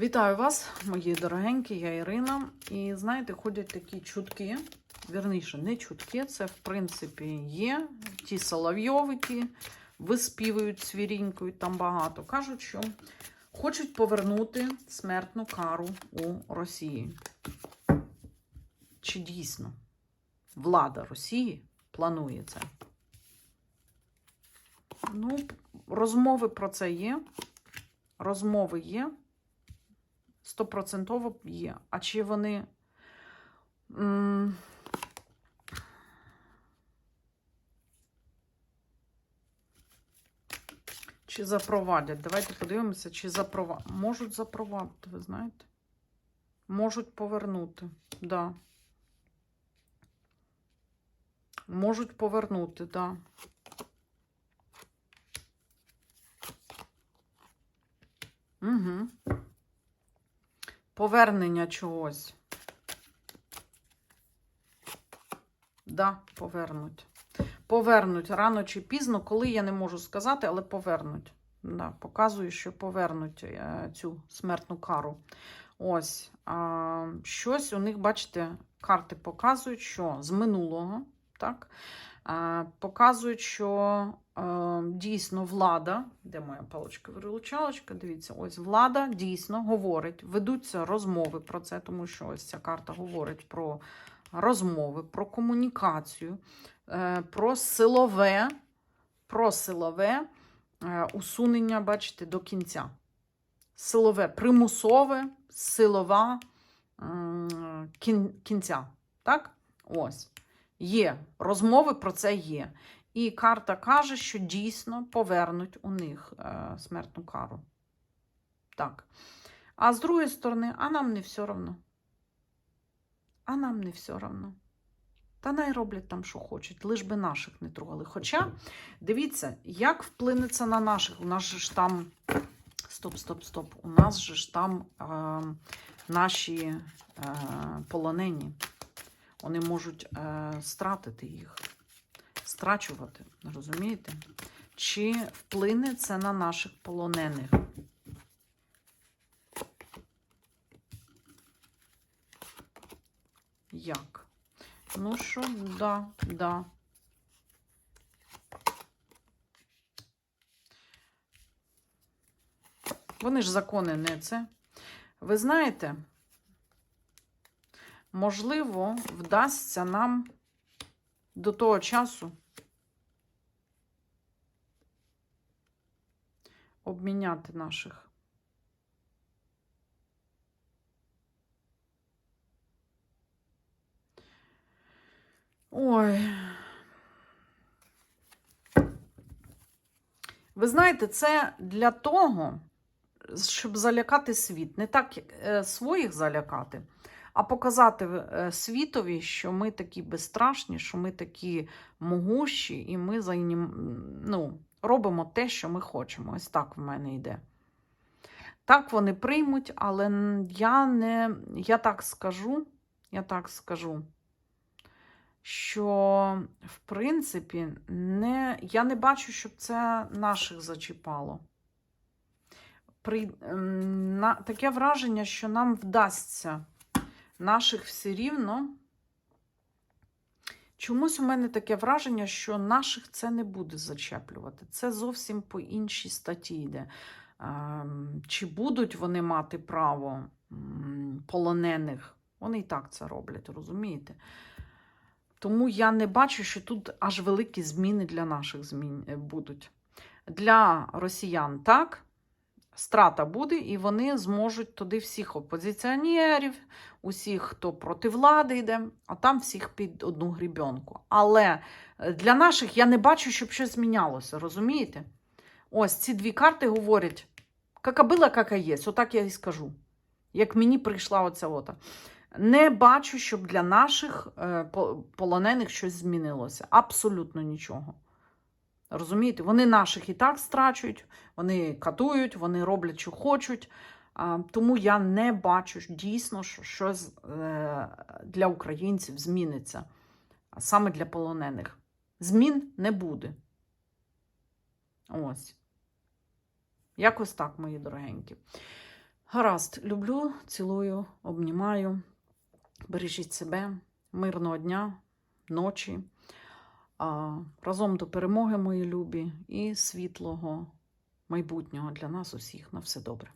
Вітаю вас, мої дорогенькі, я Ірина. І знаєте, ходять такі чутки, вірніше, не чутки, це в принципі є. Ті соловйовики виспівують, свірінькують там багато. Кажуть, що хочуть повернути смертну кару у Росії. Чи дійсно влада Росії планує це? Ну, розмови про це є. Розмови є. Стопроцентово є. А чи вони. Чи запровадять? Давайте подивимося, чи запровадять. Можуть запровадити, ви знаєте? Можуть повернути. Да. Можуть повернути, да. Угу. Повернення чогось. Да, повернуть. Повернуть рано чи пізно, коли я не можу сказати, але повернуть. Да, показую, що повернуть е, цю смертну кару. Ось. А, щось у них, бачите, карти показують, що з минулого, так? А, показують, що дійсно влада, де моя паличка виручалочка, дивіться, ось влада дійсно говорить, ведуться розмови про це, тому що ось ця карта говорить про розмови, про комунікацію, е, про силове, про силове е, усунення, бачите, до кінця. Силове, примусове, силова кін, кінця. Так? Ось. Є. Розмови про це є. І карта каже, що дійсно повернуть у них е, смертну кару. Так. А з другої сторони, а нам не все одно. А нам не все одно. Та най роблять там, що хочуть, лиш би наших не трогали. Хоча, дивіться, як вплине це на наших. У нас же ж там. Стоп, стоп, стоп. У нас же ж там е, наші е, полонені. Вони можуть е, стратити їх, страчувати, розумієте? Чи вплине це на наших полонених? Як? Ну що, да, да. Вони ж закони не це. Ви знаєте, можливо, вдасться нам до того часу обміняти наших. Ой. Ви знаєте, це для того, щоб залякати світ. Не так е, своїх залякати, а показати е, світові, що ми такі безстрашні, що ми такі могущі, і ми зайнім, ну, робимо те, що ми хочемо. Ось так в мене йде. Так вони приймуть, але я не, я так скажу, я так скажу, що, в принципі, не, я не бачу, щоб це наших зачіпало. При, на, таке враження, що нам вдасться наших все рівно. Чомусь у мене таке враження, що наших це не буде зачеплювати. Це зовсім по іншій статті йде. Ем, Чи будуть вони мати право полонених? Вони і так це роблять, розумієте? Тому я не бачу, що тут аж великі зміни для наших змін е, будуть. Для росіян так, страта буде, і вони зможуть туди всіх опозиціонерів, усіх, хто проти влади йде, а там всіх під одну грібенку. Але е, для наших я не бачу, щоб щось змінялося, розумієте? Ось ці дві карти говорять: кака була, кака є. Отак я і скажу. Як мені прийшла оця ота. Не бачу, щоб для наших е, полонених щось змінилося. Абсолютно нічого. Розумієте, вони наших і так страчують, вони катують, вони роблять, що хочуть. Тому я не бачу дійсно, що щось е, для українців зміниться, а саме для полонених. Змін не буде. Ось. Якось так, мої дорогенькі. Гаразд, люблю, цілую, обнімаю. Бережіть себе, мирного дня, ночі. Разом до перемоги, мої любі, і світлого майбутнього для нас усіх. На все добре.